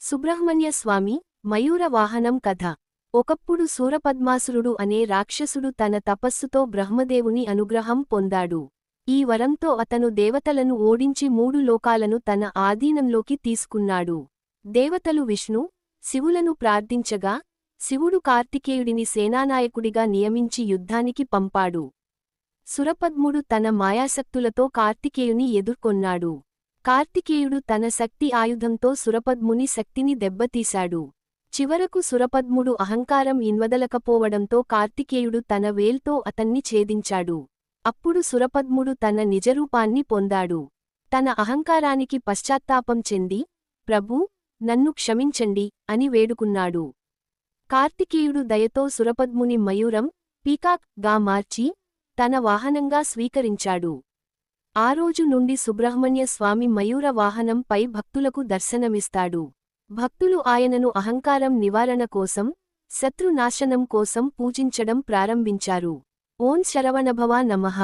సుబ్రహ్మణ్య స్వామి మయూర వాహనం కథ. ఒకప్పుడు సూరపద్మాసురుడు అనే రాక్షసుడు తన తపస్సుతో బ్రహ్మదేవుని అనుగ్రహం పొందాడు. ఈ వరంతో అతను దేవతలను ఓడించి మూడు లోకాలను తన ఆధీనంలోకి తీసుకున్నాడు. దేవతలు విష్ణు శివులను ప్రార్థించగా శివుడు కార్తికేయుడిని సేనానాయకుడిగా నియమించి యుద్ధానికి పంపాడు. సురపద్ముడు తన మాయాశక్తులతో కార్తికేయుని ఎదుర్కొన్నాడు. కార్తికేయుడు తన శక్తి ఆయుధంతో సురపద్ముని శక్తిని దెబ్బతీశాడు. చివరకు సురపద్ముడు అహంకారం ఇన్వదలకపోవడంతో కార్తికేయుడు తన వేల్తో అతన్ని ఛేదించాడు. అప్పుడు సురపద్ముడు తన నిజరూపాన్ని పొందాడు. తన అహంకారానికి పశ్చాత్తాపం చెంది ప్రభూ నన్ను క్షమించండి అని వేడుకున్నాడు. కార్తికేయుడు దయతో సురపద్ముని మయూరం పీకాక్గా మార్చి తన వాహనంగా స్వీకరించాడు. ఆ రోజు నుండి సుబ్రహ్మణ్య స్వామి మయూర వాహనంపై భక్తులకు దర్శనమిస్తాడు. భక్తులు ఆయనను అహంకారం నివారణ కోసం శత్రునాశనం కోసం పూజించడం ప్రారంభించారు. ఓం శరవణభవా నమః.